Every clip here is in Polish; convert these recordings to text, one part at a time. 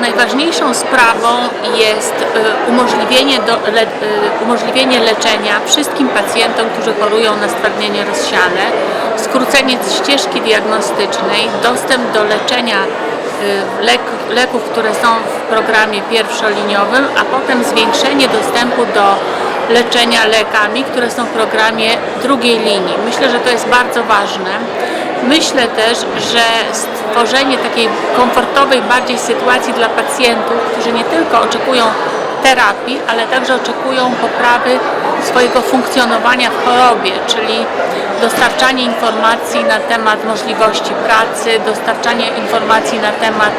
najważniejszą sprawą jest y, umożliwienie, do, le, y, umożliwienie leczenia wszystkim pacjentom, którzy chorują na stwardnienie rozsiane, skrócenie ścieżki diagnostycznej, dostęp do leczenia y, lek, leków, które są w programie pierwszoliniowym, a potem zwiększenie dostępu do leczenia lekami, które są w programie drugiej linii. Myślę, że to jest bardzo ważne. Myślę też, że stworzenie takiej komfortowej bardziej sytuacji dla pacjentów, którzy nie tylko oczekują terapii, ale także oczekują poprawy swojego funkcjonowania w chorobie, czyli dostarczanie informacji na temat możliwości pracy, dostarczanie informacji na temat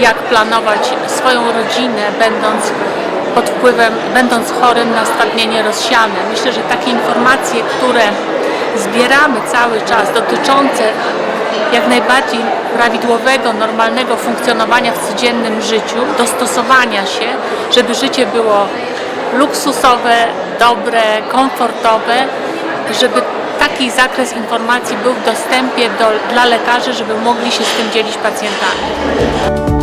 jak planować swoją rodzinę, będąc pod wpływem, będąc chorym na stwardnienie rozsiane. Myślę, że takie informacje, które zbieramy cały czas, dotyczące jak najbardziej prawidłowego, normalnego funkcjonowania w codziennym życiu, dostosowania się, żeby życie było luksusowe, dobre, komfortowe, żeby taki zakres informacji był w dostępie do, dla lekarzy, żeby mogli się z tym dzielić pacjentami.